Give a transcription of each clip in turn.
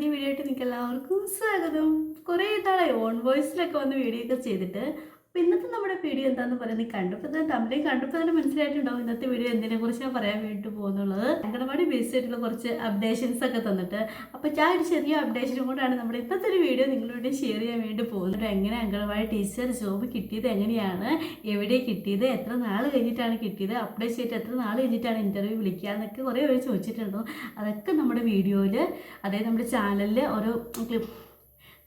പുതിയ വീഡിയോ ആയിട്ട് നിങ്ങൾക്ക് എല്ലാവർക്കും സ്വാഗതം. കുറേ നാളായി ഓൺ വോയിസിലൊക്കെ വന്ന് വീഡിയോ ഒക്കെ ചെയ്തിട്ട് അപ്പോൾ ഇന്നത്തെ നമ്മുടെ വീഡിയോ എന്താണെന്ന് പറയുന്നത്? കണ്ടപ്പോൾ തന്നെ തമ്മിലെ കണ്ടപ്പോൾ തന്നെ മനസ്സിലായിട്ടുണ്ടാവും ഇന്നത്തെ വീഡിയോ എന്തിനെ കുറിച്ചാണ് പറയാൻ വേണ്ടി പോകുന്നുള്ളത്. അംഗനവാടി ബേസ് ആയിട്ടുള്ള കുറച്ച് അപ്ഡേഷൻസ് ഒക്കെ തന്നിട്ട്. അപ്പോൾ ഞാൻ ഒരു ചെറിയ അപ്ഡേഷനും കൊണ്ടാണ് നമ്മുടെ ഇന്നത്തെ ഒരു വീഡിയോ നിങ്ങളോട് ഷെയർ ചെയ്യാൻ വേണ്ടി പോകുന്നത്. എങ്ങനെ അംഗനവാടി ടീച്ചർ ജോബ് കിട്ടിയത് എങ്ങനെയാണ്? എവിടെ കിട്ടിയത്? എത്ര നാൾ കഴിഞ്ഞിട്ടാണ് കിട്ടിയത്? അപ്ഡേറ്റ് ചെയ്തിട്ട് എത്ര നാൾ കഴിഞ്ഞിട്ടാണ് ഇന്റർവ്യൂ വിളിക്കുക? എന്നൊക്കെ കുറേ പേര് ചോദിച്ചിട്ടുണ്ടോ അതൊക്കെ നമ്മുടെ വീഡിയോയിൽ അതായത് നമ്മുടെ ചാനലിൽ ഓരോ ക്ലിപ്പ്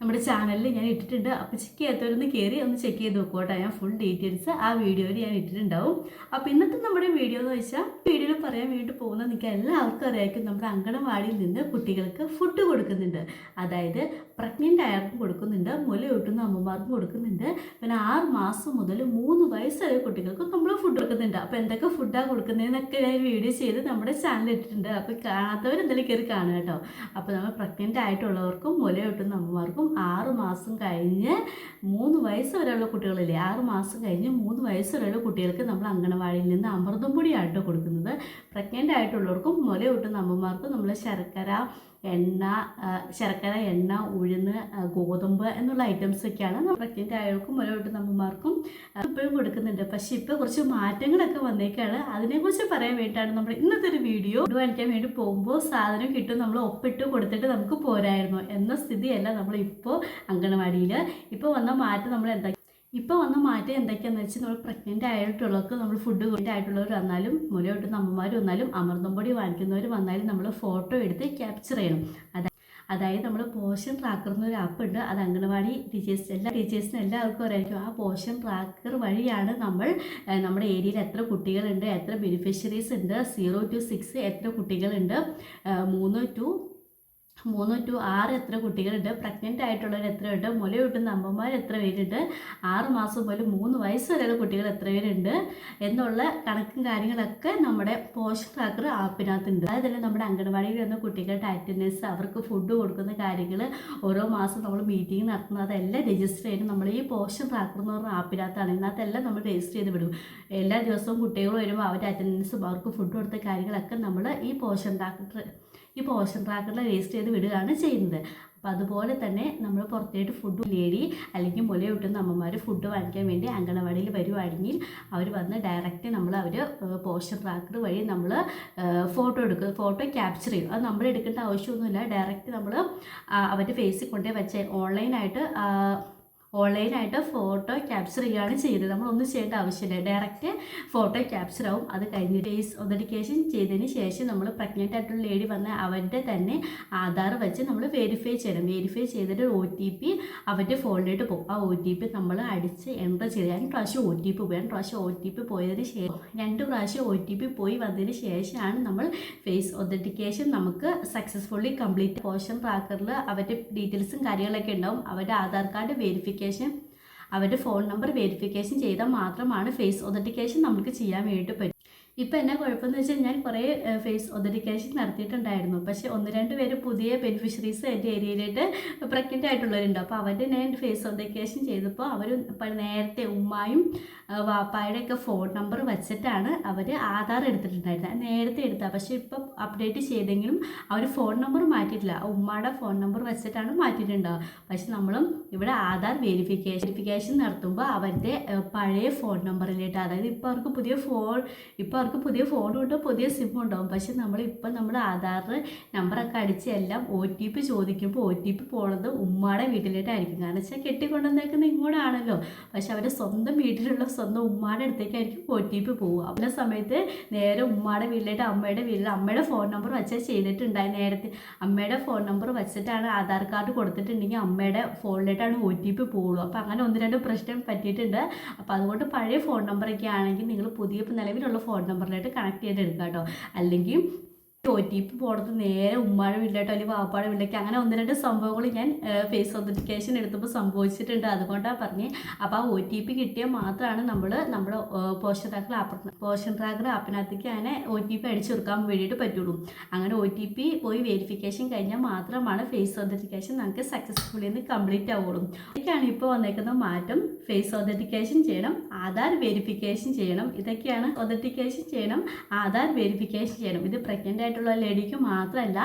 നമ്മുടെ ചാനലിൽ ഞാൻ ഇട്ടിട്ടുണ്ട്. അപ്പോൾ ചെക്ക് ചെയ്യാത്തവരൊന്ന് കയറി ഒന്ന് ചെക്ക് ചെയ്ത് നോക്കോട്ടെ ഞാൻ ഫുൾ ഡീറ്റെയിൽസ് ആ വീഡിയോയിൽ ഞാൻ ഇട്ടിട്ടുണ്ടാവും. അപ്പോൾ ഇന്നത്തെ നമ്മുടെ വീഡിയോ എന്ന് വെച്ചാൽ വീഡിയോയിൽ പറയാൻ വേണ്ടി പോകുന്ന നിങ്ങൾക്ക് എല്ലാവർക്കും അറിയാമായിരിക്കും നമ്മുടെ അങ്കണവാടിയിൽ നിന്ന് കുട്ടികൾക്ക് ഫുഡ് കൊടുക്കുന്നുണ്ട്. അതായത് പ്രഗ്നന്റ് ആയവർക്കും കൊടുക്കുന്നുണ്ട് മുല കിട്ടുന്ന അമ്മമാർക്കും കൊടുക്കുന്നുണ്ട്. പിന്നെ ആറ് മാസം മുതൽ മൂന്ന് വയസ്സായ കുട്ടികൾക്കും നമ്മൾ ഫുഡ് കൊടുക്കുന്നുണ്ട്. അപ്പോൾ എന്തൊക്കെ ഫുഡാണ് കൊടുക്കുന്നതെന്നൊക്കെ ഞാൻ വീഡിയോ ചെയ്ത് നമ്മുടെ ചാനൽ ഇട്ടിട്ടുണ്ട്. അപ്പോൾ കാണാത്തവർ എന്തെങ്കിലും കയറി കാണുക കേട്ടോ. അപ്പോൾ നമ്മൾ പ്രഗ്നന്റ് ആയിട്ടുള്ളവർക്കും മുല കിട്ടുന്ന അമ്മമാർക്കും ആറ് മാസം കഴിഞ്ഞ് മൂന്ന് വയസ്സ് വരെയുള്ള കുട്ടികളില്ലേ ആറ് മാസം കഴിഞ്ഞ് മൂന്ന് വയസ്സ് വരെയുള്ള കുട്ടികൾക്ക് നമ്മൾ അങ്കണവാടിയിൽ നിന്ന് അമൃതം പൊടിയാണ് കൊടുക്കുന്നത്. പ്രഗ്നന്റ് ആയിട്ടുള്ളവർക്കും മുല കിട്ടുന്ന അമ്മമാർക്കും നമ്മൾ ശർക്കര എണ്ണ ശർക്കര എണ്ണ ഉഴുന്ന് ഗോതമ്പ് എന്നുള്ള ഐറ്റംസ് ഒക്കെയാണ് പ്രഗ്നന്റ് ആയവർക്കും കിട്ടുന്ന അമ്മമാർക്കും ഇപ്പോഴും കൊടുക്കുന്നുണ്ട്. പക്ഷേ ഇപ്പോൾ കുറച്ച് മാറ്റങ്ങളൊക്കെ വന്നേക്കാണ്. അതിനെക്കുറിച്ച് പറയാൻ വേണ്ടിയിട്ടാണ് നമ്മൾ ഇന്നത്തെ ഒരു വീഡിയോ കാണിക്കാൻ വേണ്ടി പോകുമ്പോൾ സാധനം കിട്ടും നമ്മൾ ഒപ്പിട്ട് കൊടുത്തിട്ട് നമുക്ക് പോരായിരുന്നു എന്ന സ്ഥിതിയല്ല നമ്മളിപ്പോൾ അംഗനവാടിയിൽ ഇപ്പോൾ വന്ന മാറ്റം നമ്മൾ എന്താ ഇപ്പോൾ വന്ന മാറ്റം എന്തൊക്കെയാന്ന് വെച്ചാൽ നമ്മൾ പ്രഗ്നന്റ് ആയിട്ടുള്ളവർക്ക് നമ്മൾ ഫുഡ് ആയിട്ടുള്ളവർ വന്നാലും മുല കിട്ടുന്ന അമ്മമാർ വന്നാലും അമൃതം പൊടി വാങ്ങിക്കുന്നവർ വന്നാലും നമ്മൾ ഫോട്ടോ എടുത്ത് ക്യാപ്ചർ ചെയ്യണം. അതായത് അതായത് നമ്മൾ പോഷൻ ട്രാക്കർ എന്നൊരു ആപ്പ് ഉണ്ട്. അത് അംഗനവാടി ടീച്ചേഴ്സ് എല്ലാ ടീച്ചേഴ്സിനും എല്ലാവർക്കും അറിയായിരിക്കും. ആ പോഷൻ ട്രാക്കർ വഴിയാണ് നമ്മൾ നമ്മുടെ ഏരിയയിൽ എത്ര കുട്ടികളുണ്ട് എത്ര ബെനിഫിഷ്യറീസ് ഉണ്ട് സീറോ ടു സിക്സ് എത്ര കുട്ടികളുണ്ട് മൂന്ന് ടു മൂന്ന് ടു ആറ് എത്ര കുട്ടികളുണ്ട്? പ്രഗ്നന്റ് ആയിട്ടുള്ളവർ എത്രയുണ്ട്? മുല കിട്ടുന്ന അമ്മമാർ എത്ര പേരുണ്ട് ആറ് മാസം മുതൽ മൂന്ന് വയസ്സ് വരെയുള്ള കുട്ടികൾ എത്ര പേരുണ്ട് എന്നുള്ള കണക്കും കാര്യങ്ങളൊക്കെ നമ്മുടെ പോഷൻ ട്രാക്കർ ആപ്പിനകത്തുണ്ട് അതായത് തന്നെ നമ്മുടെ അംഗനവാടിയിൽ വരുന്ന കുട്ടികളുടെ അറ്റൻഡൻസ് അവർക്ക് ഫുഡ് കൊടുക്കുന്ന കാര്യങ്ങൾ ഓരോ മാസം നമ്മൾ മീറ്റിംഗ് നടത്തുന്നത് അതെല്ലാം രജിസ്റ്റർ ചെയ്യുന്നത് നമ്മൾ ഈ പോഷൻ ട്രാക്കർ എന്ന് പറഞ്ഞ ആപ്പിനകത്താണ് ഇതിനകത്തെല്ലാം നമ്മൾ രജിസ്റ്റർ ചെയ്ത് വിടും. എല്ലാ ദിവസവും കുട്ടികൾ വരുമ്പോൾ അവരുടെ അറ്റൻഡൻസും അവർക്ക് ഫുഡ് കൊടുത്ത കാര്യങ്ങളൊക്കെ നമ്മൾ ഈ പോഷൻ ട്രാക്കർ ഈ പോഷൻ ട്രാക്കറിൽ വേസ്റ്റ് ചെയ്ത് വിടുകയാണ് ചെയ്യുന്നത്. അപ്പോൾ അതുപോലെ തന്നെ നമ്മൾ പുറത്തേട്ട് ഫുഡ് ലേഡി അല്ലെങ്കിൽ മുല കിട്ടുന്ന അമ്മമാർ ഫുഡ് വാങ്ങിക്കാൻ വേണ്ടി അങ്കണവാടിയിൽ വരുവാണെങ്കിൽ അവർ വന്ന് ഡയറക്റ്റ് നമ്മൾ അവർ പോഷൻ ട്രാക്കർ വഴി നമ്മൾ ഫോട്ടോ എടുക്കും. ഫോട്ടോ ക്യാപ്ചർ ചെയ്യും. അത് നമ്മൾ എടുക്കേണ്ട ആവശ്യമൊന്നുമില്ല. ഡയറക്റ്റ് നമ്മൾ അവരുടെ ഫേസിൽ കൊണ്ടേ വെച്ച് ഓൺലൈനായിട്ട് ഓൺലൈനായിട്ട് ഫോട്ടോ ക്യാപ്ചർ ചെയ്യുകയാണ് നമ്മൾ നമ്മളൊന്നും ചെയ്യേണ്ട ആവശ്യമില്ല. ഡയറക്റ്റ് ഫോട്ടോ ക്യാപ്ചർ ആവും. അത് കഴിഞ്ഞ് ഫേസ് ഒതന്റിക്കേഷൻ ചെയ്തതിന് ശേഷം നമ്മൾ പ്രഗ്നന്റ് ആയിട്ടുള്ള ലേഡി വന്ന അവരുടെ തന്നെ ആധാർ വെച്ച് നമ്മൾ വെരിഫൈ ചെയ്യണം. വെരിഫൈ ചെയ്തിട്ട് ഒ ടി പി അവരുടെ ഫോണിലോട്ട് പോകും. ആ ഒ ടി പി നമ്മൾ അടിച്ച് എന്റർ ചെയ്ത് രണ്ട് പ്രാവശ്യം ഒ ടി പി പോയി. പ്രാവശ്യം ഒ ടി പി പോയതിന് ശേഷം രണ്ട് പ്രാവശ്യം ഒ ടി പി പോയി വന്നതിന് ശേഷമാണ് നമ്മൾ ഫേസ് ഒതന്റിക്കേഷൻ നമുക്ക് സക്സസ്ഫുള്ളി കംപ്ലീറ്റ് പോഷൻ ട്രാക്കറിൽ അവരുടെ ഡീറ്റെയിൽസും കാര്യങ്ങളൊക്കെ ഉണ്ടാവും. അവരുടെ ആധാർ കാർഡ് വെരിഫിക്കേഷൻ അവരുടെ ഫോൺ നമ്പർ വെരിഫിക്കേഷൻ ചെയ്താൽ മാത്രമാണ് ഫേസ് ഒതന്റിക്കേഷൻ നമുക്ക് ചെയ്യാൻ വേണ്ടിയിട്ട് പറ്റും. ഇപ്പം എന്നാ കുഴപ്പമെന്ന് വെച്ചാൽ ഞാൻ കുറേ ഫേസ് ഒതന്റിക്കേഷൻ നടത്തിയിട്ടുണ്ടായിരുന്നു. പക്ഷേ ഒന്ന് രണ്ട് പേര് പുതിയ ബെനിഫിഷ്യറീസ് എന്റെ ഏരിയയിലായിട്ട് പ്രഗ്നന്റ് ആയിട്ടുള്ളവരുണ്ട്. അപ്പോൾ അവരുടെ ഞാൻ ഫേസ് ഒതന്റിക്കേഷൻ ചെയ്തപ്പോൾ അവർ നേരത്തെ ഉമ്മായും വാപ്പായുടെ ഒക്കെ ഫോൺ നമ്പർ വെച്ചിട്ടാണ് അവർ ആധാർ എടുത്തിട്ടുണ്ടായിരുന്നത്. നേരത്തെ എടുത്താൽ പക്ഷേ ഇപ്പം അപ്ഡേറ്റ് ചെയ്തെങ്കിലും അവർ ഫോൺ നമ്പർ മാറ്റിയിട്ടില്ല. ഉമ്മയുടെ ഫോൺ നമ്പർ വെച്ചിട്ടാണ് മാറ്റിയിട്ടുണ്ടാവുക. പക്ഷെ നമ്മളും ഇവിടെ ആധാർ വെരിഫിക്കേഷൻ വെരിഫിക്കേഷൻ നടത്തുമ്പോൾ അവരുടെ പഴയ ഫോൺ നമ്പറിലേക്ക് അതായത് ഇപ്പോൾ അവർക്ക് പുതിയ ഫോൺ ഇപ്പോൾ അവർക്ക് പുതിയ ഫോണും ഉണ്ടാവും പുതിയ സിമ്മും ഉണ്ടാവും. പക്ഷെ നമ്മൾ ഇപ്പം നമ്മൾ ആധാർ നമ്പറൊക്കെ അടിച്ച് എല്ലാം ഒ ടി പി ചോദിക്കുമ്പോൾ ഒ ടി പി പോണത് ഉമ്മയുടെ വീട്ടിലേട്ടായിരിക്കും കാരണം വെച്ചാൽ കെട്ടിക്കൊണ്ടുവന്നേക്കുന്നത് ഇങ്ങോട്ടാണല്ലോ പക്ഷെ അവരുടെ സ്വന്തം വീട്ടിലുള്ള സ്വന്തം ഉമ്മയുടെ അടുത്തേക്കായിരിക്കും ഒ ടി പി പോവുക. അവരുടെ സമയത്ത് നേരെ ഉമ്മയുടെ വീട്ടിലേട്ട് അമ്മയുടെ വീട്ടിൽ അമ്മയുടെ ഫോൺ നമ്പർ വെച്ചാൽ ചെയ്തിട്ടുണ്ടായി നേരത്തെ. അമ്മയുടെ ഫോൺ നമ്പർ വെച്ചിട്ടാണ് ആധാർ കാർഡ് കൊടുത്തിട്ടുണ്ടെങ്കിൽ അമ്മയുടെ ഫോണിലേട്ടാണ് ഒ ടി പി പോകുള്ളൂ അപ്പോൾ അങ്ങനെ ഒന്ന് രണ്ട് പ്രശ്നം പറ്റിയിട്ടുണ്ട്. അപ്പോൾ അതുകൊണ്ട് പഴയ ഫോൺ നമ്പറൊക്കെ ആണെങ്കിൽ നിങ്ങൾ പുതിയ നിലവിലുള്ള ഫോൺ നമ്പറിലായിട്ട് കണക്ട് ചെയ്ത് എടുക്കുക കേട്ടോ അല്ലെങ്കിൽ ഒ ടി പി പോണത് നേരെ ഉമ്മാടെ വീട്ടിലോട്ടോ അല്ലെങ്കിൽ വാപ്പാടെ വീട്ടിലേക്ക്. അങ്ങനെ ഒന്ന് രണ്ട് സംഭവങ്ങൾ ഞാൻ ഫേസ് ഒതന്റിക്കേഷൻ എടുത്തപ്പോൾ സംഭവിച്ചിട്ടുണ്ട്. അതുകൊണ്ടാണ് പറഞ്ഞ്. അപ്പോൾ ആ ഒ ടി പി കിട്ടിയാൽ മാത്രമാണ് നമ്മൾ നമ്മുടെ Poshan tracker app Poshan tracker ആപ്പിനകത്തേക്ക് അങ്ങനെ ഒ ടി പി അടിച്ചു കൊടുക്കാൻ വേണ്ടിയിട്ട് പറ്റുള്ളൂ. അങ്ങനെ ഒ ടി പി പോയി വെരിഫിക്കേഷൻ കഴിഞ്ഞാൽ മാത്രമാണ് ഫേസ് ഒതന്റിക്കേഷൻ നമുക്ക് സക്സസ്ഫുള്ളി കംപ്ലീറ്റ് ആവുള്ളൂ. ഇതൊക്കെയാണ് ഇപ്പോൾ വന്നേക്കുന്ന മാറ്റം. ഫേസ് ഒതന്റിക്കേഷൻ ചെയ്യണം. ആധാർ വെരിഫിക്കേഷൻ ചെയ്യണം. ഇതൊക്കെയാണ് ഒതന്റിക്കേഷൻ ചെയ്യണം. ആധാർ വെരിഫിക്കേഷൻ ചെയ്യണം. ഇത് പ്രഗ്നന്റ് ആയിട്ടുള്ള ലേഡിക്ക് മാത്രമല്ല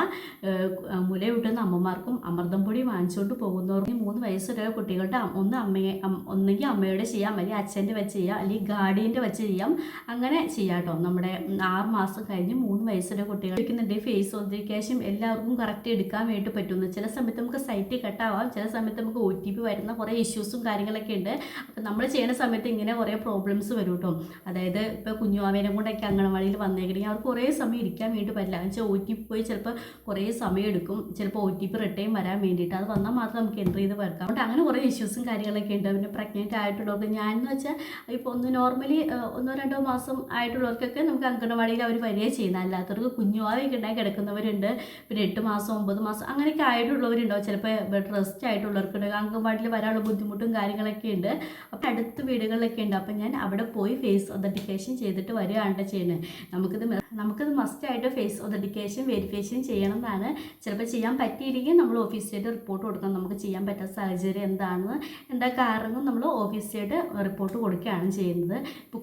മുലയൂട്ടുന്ന അമ്മമാർക്കും അമൃതം പൊടി വാങ്ങിച്ചുകൊണ്ട് പോകുന്നവർക്ക് മൂന്ന് വയസ്സുള്ള കുട്ടികളുടെ ഒന്ന് അമ്മയെ ഒന്നെങ്കിൽ അമ്മയുടെ ചെയ്യാം. അല്ലെങ്കിൽ അച്ഛന്റെ വെച്ച് ചെയ്യാം. അല്ലെങ്കിൽ ഗാർഡിയന്റെ വെച്ച് ചെയ്യാം. അങ്ങനെ ചെയ്യാട്ടോ. നമ്മുടെ ആറ് മാസം കഴിഞ്ഞ് മൂന്ന് വയസ്സുള്ള കുട്ടികൾ എടുക്കുന്നുണ്ട് ഫേസ് ഒതിരിക്കേഷൻ എല്ലാവർക്കും കറക്റ്റ് എടുക്കാൻ വേണ്ടി പറ്റുന്നു. ചില സമയത്ത് നമുക്ക് സൈറ്റ് കട്ടാവാം ചില സമയത്ത് നമുക്ക് ഒ ടി പി വരുന്ന കുറേ ഇഷ്യൂസും കാര്യങ്ങളൊക്കെ ഉണ്ട്. അപ്പം നമ്മൾ ചെയ്യുന്ന സമയത്ത് ഇങ്ങനെ കുറേ പ്രോബ്ലംസ് വരും കേട്ടോ അതായത് ഇപ്പോൾ കുഞ്ഞുമാവേനെ കൊണ്ടൊക്കെ അംഗനവാടിയിൽ വന്നേക്കണമെങ്കിൽ അവർ കുറേ സമയം ഇരിക്കാൻ വേണ്ടി പറ്റില്ല. എന്ന് വെച്ചാൽ ഒ ടി പി പോയി ചിലപ്പോൾ കുറേ സമയം എടുക്കും. ചിലപ്പോൾ ഒ ടി പി റിട്ടേൺ വരാൻ വേണ്ടിയിട്ട്. അത് വന്നാൽ മാത്രം നമുക്ക് എന്റർ ചെയ്ത് വെക്കാം അതുകൊണ്ട് അങ്ങനെ കുറേ ഇഷ്യൂസും കാര്യങ്ങളൊക്കെ ഉണ്ട്. പിന്നെ പ്രഗ്നന്റ് ആയിട്ടുള്ളവർക്ക് ഞാൻ എന്ന് വെച്ചാൽ ഇപ്പോൾ ഒന്ന് നോർമലി ഒന്നോ രണ്ടോ മാസം ആയിട്ടുള്ളവർക്കൊക്കെ നമുക്ക് അംഗനവാടിയിൽ അവർ വരികയും ചെയ്യുന്നത്. അല്ലാത്തവർക്ക് കുഞ്ഞുമാവൊക്കെ ഉണ്ടായി കിടക്കുന്നവരുണ്ട്. പിന്നെ എട്ട് മാസം ഒമ്പത് മാസം അങ്ങനെയൊക്കെ ആയിട്ടുള്ളവരുണ്ടാവും. ചിലപ്പോൾ ബെഡ് റെസ്റ്റ് ആയിട്ടുള്ളവർക്കുണ്ട്. അംഗൻവാടിയിൽ വരാനുള്ള ബുദ്ധിമുട്ടും കാര്യങ്ങളൊക്കെ ഉണ്ട്. അപ്പോൾ അടുത്ത വീടുകളിലൊക്കെ ഉണ്ട്. അപ്പം ഞാൻ അവിടെ പോയി ഫേസ് ഒതന്റിക്കേഷൻ ചെയ്തിട്ട് വരികയാണ് ചെയ്യുന്നത് നമുക്കിത് നമുക്കിത് മസ്റ്റായിട്ട് ഫേസ് ഒതന്റിക്കേഷൻ വെരിഫിക്കേഷൻ ചെയ്യണം എന്നാണ് ചിലപ്പോൾ ചെയ്യാൻ പറ്റിയില്ലെങ്കിൽ നമ്മൾ ഓഫീസിലായിട്ട് റിപ്പോർട്ട് കൊടുക്കണം. നമുക്ക് ചെയ്യാൻ പറ്റാത്ത സാഹചര്യം എന്താണെന്ന് എന്താ കാരണം നമ്മൾ ഓഫീസിലായിട്ട് റിപ്പോർട്ട് കൊടുക്കുകയാണ് ചെയ്യുന്നത്. ഇപ്പോൾ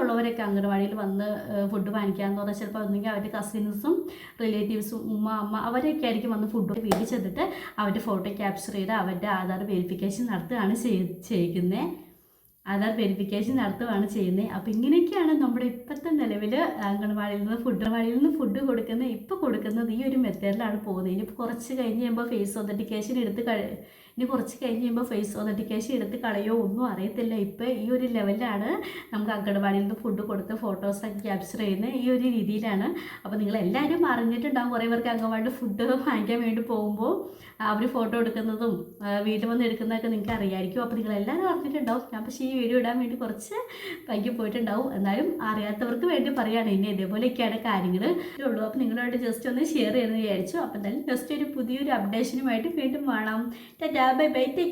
ഉള്ളവരൊക്കെ അംഗനവാടിയിൽ വന്ന് ഫുഡ് വാങ്ങിക്കാമെന്ന് പറഞ്ഞാൽ ചിലപ്പോൾ ഒന്നെങ്കിൽ അവരുടെ കസിൻസും റിലേറ്റീവ്സും ഉമ്മ അമ്മ അവരൊക്കെ ആയിരിക്കും വന്ന് ഫുഡ് വീട്ടിൽ ചെന്നിട്ട് അവരുടെ ഫോട്ടോ ക്യാപ്ചർ ചെയ്ത് അവരുടെ ആധാർ വെരിഫിക്കേഷൻ നടത്തുകയാണ് ചെയ്- ചെയ്യിക്കുന്നത് ആധാർ വെരിഫിക്കേഷൻ നടത്തുകയാണ് ചെയ്യുന്നത് അപ്പോൾ ഇങ്ങനെയൊക്കെയാണ് നമ്മുടെ ഇപ്പോഴത്തെ നിലവിൽ അംഗൻവാടിയിൽ നിന്ന് ഫുഡ് അംഗൻവാടിയിൽ നിന്ന് ഫുഡ് കൊടുക്കുന്നത് ഇപ്പോൾ കൊടുക്കുന്നത് ഈ ഒരു മെത്തേഡിലാണ് പോകുന്നത്. ഇനി കുറച്ച് കഴിഞ്ഞ് കഴിയുമ്പോൾ ഫേസ് ഒതന്റിക്കേഷൻ എടുത്ത് കഴി ഇനി കുറച്ച് കഴിഞ്ഞ് കഴിയുമ്പോൾ ഫേസ് ഒതന്റിക്കേഷൻ എടുത്ത് കളയോ? ഒന്നും അറിയത്തില്ല. ഇപ്പോൾ ഈ ഒരു ലെവലിലാണ് നമുക്ക് അംഗൻവാടിയിൽ നിന്ന് ഫുഡ് കൊടുത്ത് ഫോട്ടോസൊക്കെ ക്യാപ്ചർ ചെയ്യുന്ന ഈ ഒരു രീതിയിലാണ്. അപ്പോൾ നിങ്ങൾ എല്ലാവരും അറിഞ്ഞിട്ടുണ്ടാകും കുറേ പേർക്ക് അംഗൻവാടി ഫുഡ് വാങ്ങിക്കാൻ വേണ്ടി പോകുമ്പോൾ അവർ ഫോട്ടോ എടുക്കുന്നതും വീട്ടിൽ വന്ന് എടുക്കുന്നതൊക്കെ നിങ്ങൾക്ക് അറിയായിരിക്കും. അപ്പോൾ നിങ്ങൾ എല്ലാവരും അറിഞ്ഞിട്ടുണ്ടാവും. ഞാൻ പക്ഷേ ഈ വീഡിയോ ഇടാൻ വേണ്ടി കുറച്ച് വൈകി പോയിട്ടുണ്ടാവും. എന്നാലും അറിയാത്തവർക്ക് വേണ്ടി പറയുകയാണ്. ഇനി ഇതേപോലെയൊക്കെയാണ് കാര്യങ്ങൾ ഉള്ളൂ. അപ്പോൾ നിങ്ങളോട് ജസ്റ്റ് ഒന്ന് ഷെയർ ചെയ്യുന്നത് വിചാരിച്ചു. അപ്പോൾ എന്തായാലും ജസ്റ്റ് ഒരു പുതിയൊരു അപ്ഡേഷനുമായിട്ട് വീണ്ടും കാണാം. ടാറ്റാ. bye bye. Take